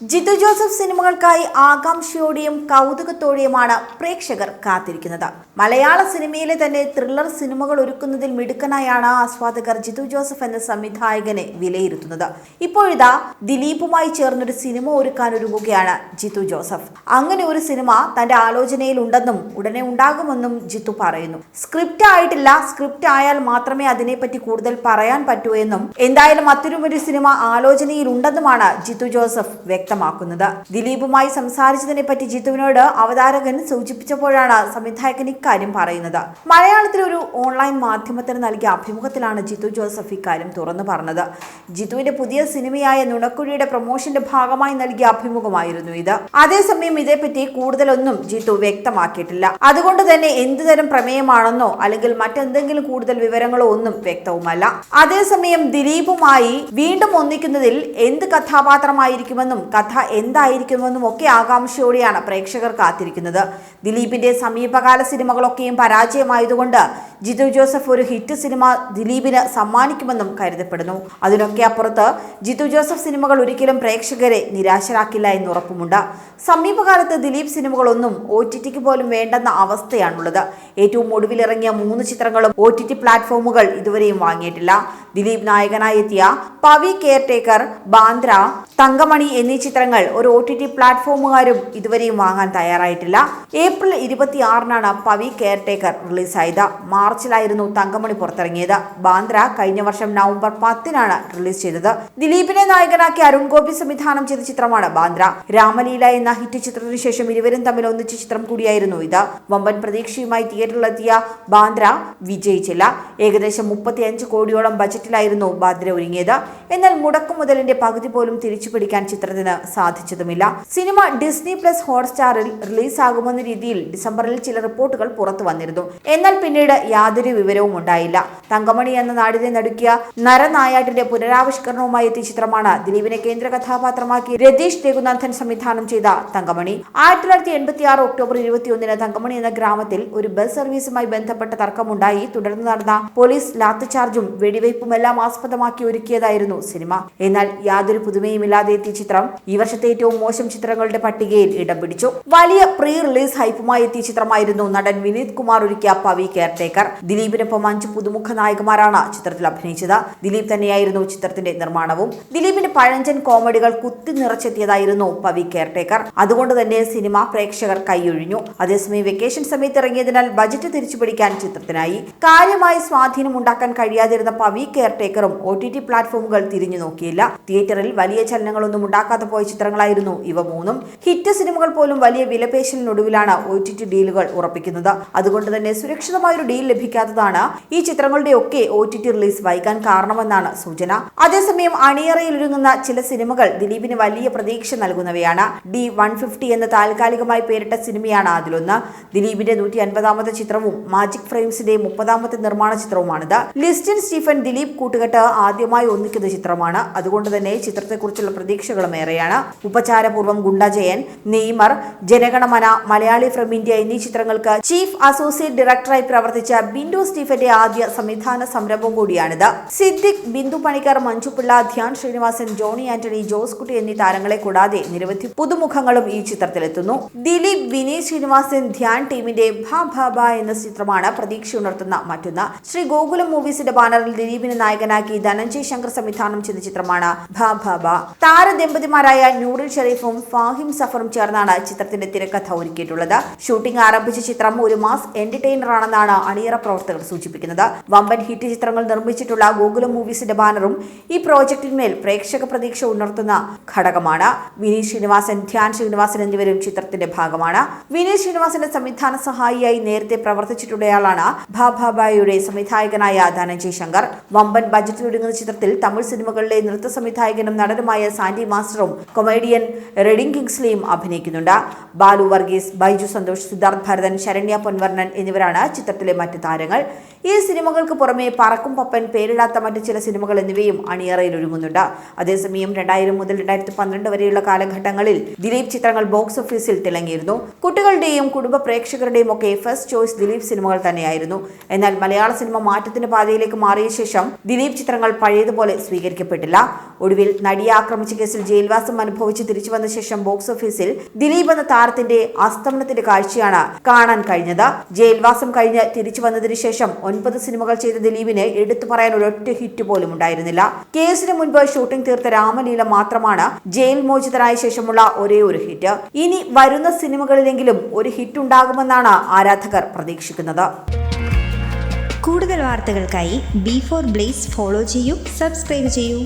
Jithu Joseph സിനിമകൾക്കായി ആകാംക്ഷയോടെയും കൗതുകത്തോടെയുമാണ് പ്രേക്ഷകർ കാത്തിരിക്കുന്നത്. മലയാള സിനിമയിലെ തന്നെ ത്രില്ലർ സിനിമകൾ ഒരുക്കുന്നതിൽ മിടുക്കനായാണ് ആസ്വാദകർ ജിത്തു ജോസഫ് എന്ന സംവിധായകനെ വിലയിരുത്തുന്നത്. ഇപ്പോഴിതാ ദിലീപുമായി ചേർന്നൊരു സിനിമ ഒരുക്കാൻ ഒരുങ്ങുകയാണ് ജിത്തു ജോസഫ്. അങ്ങനെ ഒരു സിനിമ തന്റെ ആലോചനയിൽ ഉണ്ടെന്നും ഉടനെ ഉണ്ടാകുമെന്നും ജിത്തു പറയുന്നു. സ്ക്രിപ്റ്റ് ആയിട്ടില്ല സ്ക്രിപ്റ്റ് ആയാൽ മാത്രമേ അതിനെപ്പറ്റി കൂടുതൽ പറയാൻ പറ്റൂ എന്നും എന്തായാലും അത്തരമൊരു സിനിമ ആലോചനയിൽ ഉണ്ടെന്നുമാണ് ജിത്തു ജോസഫ് വ്യക്തമാക്കുന്നത്. ദിലീപുമായി സംസാരിച്ചതിനെ പറ്റി ജിത്തുവിനോട് അവതാരകൻ സൂചിപ്പിച്ചപ്പോഴാണ് സംവിധായകൻ ഇക്കാര്യം പറയുന്നത്. മലയാളത്തിലെ ഒരു ഓൺലൈൻ മാധ്യമത്തിന് നൽകിയ അഭിമുഖത്തിലാണ് ജിത്തു ജോസഫ് ഇക്കാര്യം തുറന്നു പറഞ്ഞത്. ജിത്തുവിന്റെ പുതിയ സിനിമയായ നുണക്കുഴിയുടെ പ്രൊമോഷന്റെ ഭാഗമായി നൽകിയ അഭിമുഖമായിരുന്നു ഇത്. അതേസമയം ഇതേപ്പറ്റി കൂടുതലൊന്നും ജിതു വ്യക്തമാക്കിയിട്ടില്ല. അതുകൊണ്ട് തന്നെ എന്തുതരം പ്രമേയമാണെന്നോ അല്ലെങ്കിൽ മറ്റെന്തെങ്കിലും കൂടുതൽ വിവരങ്ങളോ ഒന്നും വ്യക്തവുമല്ല. അതേസമയം ദിലീപുമായി വീണ്ടും ഒന്നിക്കുന്നതിൽ എന്ത് കഥാപാത്രമായിരിക്കുമെന്നും കഥ എന്തായിരിക്കുമെന്നും ഒക്കെ ആകാംക്ഷയോടെയാണ് പ്രേക്ഷകർ കാത്തിരിക്കുന്നത്. ദിലീപിന്റെ സമീപകാല സിനിമകളൊക്കെയും പരാജയമായതുകൊണ്ട് ജിതു ജോസഫ് ഒരു ഹിറ്റ് സിനിമ ദിലീപിന് സമ്മാനിക്കുമെന്നും കരുതപ്പെടുന്നു. അതിനൊക്കെ അപ്പുറത്ത് ജിതു ജോസഫ് സിനിമകൾ ഒരിക്കലും പ്രേക്ഷകരെ നിരാശരാക്കില്ല എന്ന് ഉറപ്പുമുണ്ട്. സമീപകാലത്ത് ദിലീപ് സിനിമകളൊന്നും ഒ ടി ടിക്ക് പോലും വേണ്ടെന്ന അവസ്ഥയാണുള്ളത്. ഏറ്റവും ഒടുവിലിറങ്ങിയ മൂന്ന് ചിത്രങ്ങളും ഒ ടി ടി പ്ലാറ്റ്ഫോമുകൾ ഇതുവരെയും വാങ്ങിയിട്ടില്ല. ദിലീപ് നായകനായി എത്തിയ പവി കെയർടേക്കർ ബാന്ദ്ര തങ്കമണി എന്നീ ചിത്രങ്ങൾ ഒരു ഒ ടി ടി പ്ലാറ്റ്ഫോമുകാരും ഇതുവരെയും വാങ്ങാൻ തയ്യാറായിട്ടില്ല. ഏപ്രിൽ ഇരുപത്തിയാറിനാണ് പവി കെയർടേക്കർ റിലീസായത്. മാർച്ചിലായിരുന്നു തങ്കമണി പുറത്തിറങ്ങിയത്. ബാന്ദ്ര കഴിഞ്ഞ വർഷം നവംബർ പത്തിനാണ് റിലീസ് ചെയ്തത്. ദിലീപിനെ നായകനാക്കി അരുൺ ഗോപി സംവിധാനം ചെയ്ത ചിത്രമാണ് ബാന്ദ്ര. രാമലീല എന്ന ഹിറ്റ് ചിത്രത്തിന് ശേഷം ഇരുവരും തമ്മിൽ ഒന്നിച്ച ചിത്രം കൂടിയായിരുന്നു ഇത്. വമ്പൻ പ്രതീക്ഷയുമായി തിയേറ്ററിലെത്തിയ ബാന്ദ്ര വിജയിച്ചില്ല ഏകദേശം മുപ്പത്തിയഞ്ച് കോടിയോളം ബജറ്റിലായിരുന്നു ബാന്ദ്ര ഒരുങ്ങിയത്. എന്നാൽ മുടക്കു മുതലിന്റെ പകുതി പോലും തിരിച്ചു പിടിക്കാൻ ചിത്രത്തിന് സാധിച്ചതുമില്ല. സിനിമ ഡിസ്നി പ്ലസ് ഹോട്ട്സ്റ്റാറിൽ റിലീസ് റിലീസാകുമെന്ന രീതിയിൽ ഡിസംബറിൽ ചില റിപ്പോർട്ടുകൾ പുറത്തു വന്നിരുന്നു. എന്നാൽ പിന്നീട് യാതൊരു വിവരവും ഉണ്ടായില്ല തങ്കമണി എന്ന നാടിനെ നടുക്കിയ നരനായാട്ടിന്റെ പുനരാവിഷ്കരണവുമായി എത്തിയ ചിത്രമാണ് ദിലീപിനെ കേന്ദ്ര കഥാപാത്രമാക്കി രതീഷ് രഘുനാഥൻ സംവിധാനം ചെയ്ത തങ്കമണി. ആയിരത്തി തൊള്ളായിരത്തി എൺപത്തി ആറ് ഒക്ടോബർ ഇരുപത്തിയൊന്നിന് തങ്കമണി എന്ന ഗ്രാമത്തിൽ ഒരു ബസ് സർവീസുമായി ബന്ധപ്പെട്ട തർക്കമുണ്ടായി. തുടർന്ന് നടന്ന പോലീസ് ലാത്തിചാർജും വെടിവയ്പുമെല്ലാം ആസ്പദമാക്കി ഒരുക്കിയതായിരുന്നു സിനിമ. എന്നാൽ യാതൊരു പുതുമയുമില്ലാതെ എത്തിയ ചിത്രം ഈ വർഷത്തെ ഏറ്റവും മോശം ചിത്രങ്ങളുടെ പട്ടികയിൽ ഇടം പിടിച്ചു. വലിയ പ്രീ റിലീസ് ഹൈപ്പുമായി എത്തിയ ചിത്രമായിരുന്നു നടൻ വിനീത് കുമാർ ഒരുക്കിയ പവി കെയർടേക്കർ. ദിലീപിനൊപ്പം അഞ്ച് പുതുമുഖ നായകന്മാരാണ് ചിത്രത്തിൽ അഭിനയിച്ചത്. ദിലീപ് തന്നെയായിരുന്നു ചിത്രത്തിന്റെ നിർമ്മാണവും ദിലീപിന്റെ പഴഞ്ചൻ കോമഡികൾ കുത്തി നിറച്ചെത്തിയതായിരുന്നു പവി കെയർടേക്കർ. അതുകൊണ്ട് തന്നെ സിനിമ പ്രേക്ഷകർ കൈയൊഴിഞ്ഞു. അതേസമയം വെക്കേഷൻ സമയത്ത് ഇറങ്ങിയതിനാൽ ബജറ്റ് തിരിച്ചുപിടിക്കാൻ ചിത്രത്തിനായി. കാര്യമായ സ്വാധീനം ഉണ്ടാക്കാൻ കഴിയാതിരുന്ന പവി കെയർടേക്കറും ഒ ടി ടി പ്ലാറ്റ്ഫോമുകൾ തിരിഞ്ഞു നോക്കിയില്ല. തിയേറ്ററിൽ വലിയ ചലനങ്ങളൊന്നും ഉണ്ടാക്കാതെ പോയ ചിത്രങ്ങളായിരുന്നു ഇവ മൂന്നും. ഹിറ്റ് സിനിമകൾ പോലും വലിയ വിലപേശലിനൊടുവിലാണ് ഒ ടി ടി ഡീലുകൾ ഉറപ്പിക്കുന്നത്. അതുകൊണ്ട് തന്നെ സുരക്ഷിതമായ ഒരു ഡീൽ ലഭിക്കാത്തതാണ് ഈ ചിത്രങ്ങളുടെയൊക്കെ ഒ ടി ടി റിലീസ് വൈകാൻ കാരണമെന്നാണ് സൂചന. അതേസമയം അണിയറയിൽ ഒരുങ്ങുന്ന ചില സിനിമകൾ ദിലീപിന് വലിയ പ്രതീക്ഷ നൽകുന്നവയാണ്. ഡി വൺ ഫിഫ്റ്റി എന്ന താൽക്കാലികമായി പേരിട്ട സിനിമയാണ് അതിലൊന്ന്. ദിലീപിന്റെ നൂറ്റി അൻപതാമത്തെ ചിത്രവും മാജിക് ഫ്രെയിംസിന്റെ മുപ്പതാമത്തെ നിർമ്മാണ ചിത്രവുമാണിത്. ലിസ്റ്റിൻ സ്റ്റീഫൻ ദിലീപ് കൂട്ടുകെട്ട് ആദ്യമായി ഒന്നിക്കുന്ന ചിത്രമാണ്. അതുകൊണ്ട് തന്നെ ചിത്രത്തെക്കുറിച്ചുള്ള പ്രതീക്ഷകളും ഏറെയാണ്. ഉപചാരപൂർവം Gundajayan Neymar Janaganamana Malayali from India എന്നീ ചിത്രങ്ങൾക്ക് ചീഫ് അസോസിയേറ്റ് ഡയറക്ടറായി പ്രവർത്തിച്ച ബിന്ദു സ്റ്റീഫന്റെ ആദ്യ സംവിധാന സംരംഭം കൂടിയാണിത്. സിദ്ദിഖ് ബിന്ദു പണിക്കർ മഞ്ജുപിള്ള ധ്യാൻ ശ്രീനിവാസൻ ജോണി ആന്റണി ജോസ് കുട്ടി എന്നീ താരങ്ങളെ കൂടാതെ നിരവധി പുതുമുഖങ്ങളും ഈ ചിത്രത്തിലെത്തുന്നു. ദിലീപ് വിനീത് ശ്രീനിവാസൻ ധ്യാൻ ടീമിന്റെ ഭാ ഭാ ഭാ എന്ന ചിത്രമാണ് പ്രതീക്ഷ ഉണർത്തുന്ന മറ്റൊന്ന്. ശ്രീ ഗോകുലം മൂവീസിന്റെ ബാനറിൽ ദിലീപിനെ നായകനാക്കി ധനഞ്ജയ് ശങ്കർ സംവിധാനം ചെയ്ത ചിത്രമാണ് ഭാ ഭാ ഭാ. താരദമ്പതിമാരായ നൂറിൽ ഷെരീഫും ഫാഹിം സഫറും ചേർന്നാണ് ചിത്രത്തിന്റെ തിരക്കഥ ഒരുക്കിയിട്ടുള്ളത്. ഷൂട്ടിംഗ് ആരംഭിച്ച ചിത്രം ഒരു മാസ് എന്റർടൈനർ ആണെന്നാണ് അണിയറ പ്രവർത്തകർ സൂചിപ്പിക്കുന്നത്. വമ്പൻ ഹിറ്റ് ചിത്രങ്ങൾ നിർമ്മിച്ചിട്ടുള്ള ഗോകുലം മൂവീസിന്റെ ബാനറും ഈ പ്രോജക്റ്റിന്മേൽ പ്രേക്ഷക പ്രതീക്ഷ ഉണർത്തുന്ന ഘടകമാണ് വിനീത് ശ്രീനിവാസൻ ധ്യാൻ ശ്രീനിവാസൻ എന്നിവരും ചിത്രത്തിന്റെ ഭാഗമാണ്. വിനീത് ശ്രീനിവാസന്റെ സംവിധാന സഹായിയായി നേരത്തെ പ്രവർത്തിച്ചിട്ടുള്ളയാളാണ് ഭാഭാബായുടെ സംവിധായകനായ ധനഞ്ജയ് ശങ്കർ. വമ്പൻ ബജറ്റിൽ ഒരുങ്ങുന്ന ചിത്രത്തിൽ തമിഴ് സിനിമകളിലെ നൃത്ത സംവിധായകനും നടനുമായ സാൻഡി മാസ്റ്ററും കൊമേഡിയൻ റെഡിംഗ് കിങ്സ്ലിയും അഭിനയിക്കുന്നുണ്ട്. ബാലു വർഗീസ് ബൈജു സന്തോഷ് സിദ്ധാർത്ഥ് ഭരതൻ ശരണ്യ പൊൻവർണൻ എന്നിവരാണ് ചിത്രത്തിലെ മറ്റ് താരങ്ങൾ. ഈ സിനിമകൾക്ക് പുറമെ പറക്കും പപ്പൻ പേരിടാത്ത മറ്റ് ചില സിനിമകൾ എന്നിവയും അണിയറയിൽ ഒരുങ്ങുന്നുണ്ട്. അതേസമയം രണ്ടായിരം മുതൽ രണ്ടായിരത്തി പന്ത്രണ്ട് വരെയുള്ള കാലഘട്ടങ്ങളിൽ ദിലീപ് ചിത്രങ്ങൾ ബോക്സ് ഓഫീസിൽ തിളങ്ങിയിരുന്നു. കുട്ടികളുടെയും കുടുംബ പ്രേക്ഷകരുടെയും ഒക്കെ ഫസ്റ്റ് ചോയ്സ് ദിലീപ് സിനിമകൾ തന്നെയായിരുന്നു. എന്നാൽ മലയാള സിനിമ മാറ്റത്തിന്റെ പാതയിലേക്ക് മാറിയ ശേഷം ദിലീപ് ചിത്രങ്ങൾ പഴയതുപോലെ സ്വീകരിക്കപ്പെട്ടില്ല. ഒടുവിൽ നടിയെ ആക്രമിച്ച കേസിൽ ജയിൽവാസം അനുഭവിച്ച് തിരിച്ചു വന്ന ശേഷം ബോക്സ് ഓഫീസിൽ ദിലീപ് എന്ന താരത്തിന്റെ അസ്തമനത്തിന്റെ കാഴ്ചയാണ് കാണാൻ കഴിഞ്ഞത്. ജയിൽവാസം കഴിഞ്ഞ് തിരിച്ചു വന്നതിന് ശേഷം ഒൻപത് സിനിമകൾ ചെയ്ത ദിലീപിന് എടുത്തു പറയാൻ ഒരൊറ്റ ഹിറ്റ് പോലും ഉണ്ടായിരുന്നില്ല. കേസിന് മുൻപ് ഷൂട്ടിംഗ് തീർത്ത രാമലീല മാത്രമാണ് ജയിൽ മോചിതനായ ശേഷമുള്ള ഒരേ ഒരു ഹിറ്റ്. ഇനി വരുന്ന സിനിമകളിലെങ്കിലും ഒരു ഹിറ്റ് ഉണ്ടാകുമെന്നാണ് ആരാധകർ പ്രതീക്ഷിക്കുന്നത്. കൂടുതൽ വാർത്തകൾക്കായി ബി ഫോർ ബ്ലേസ് ഫോളോ ചെയ്യൂ സബ്സ്ക്രൈബ് ചെയ്യൂ.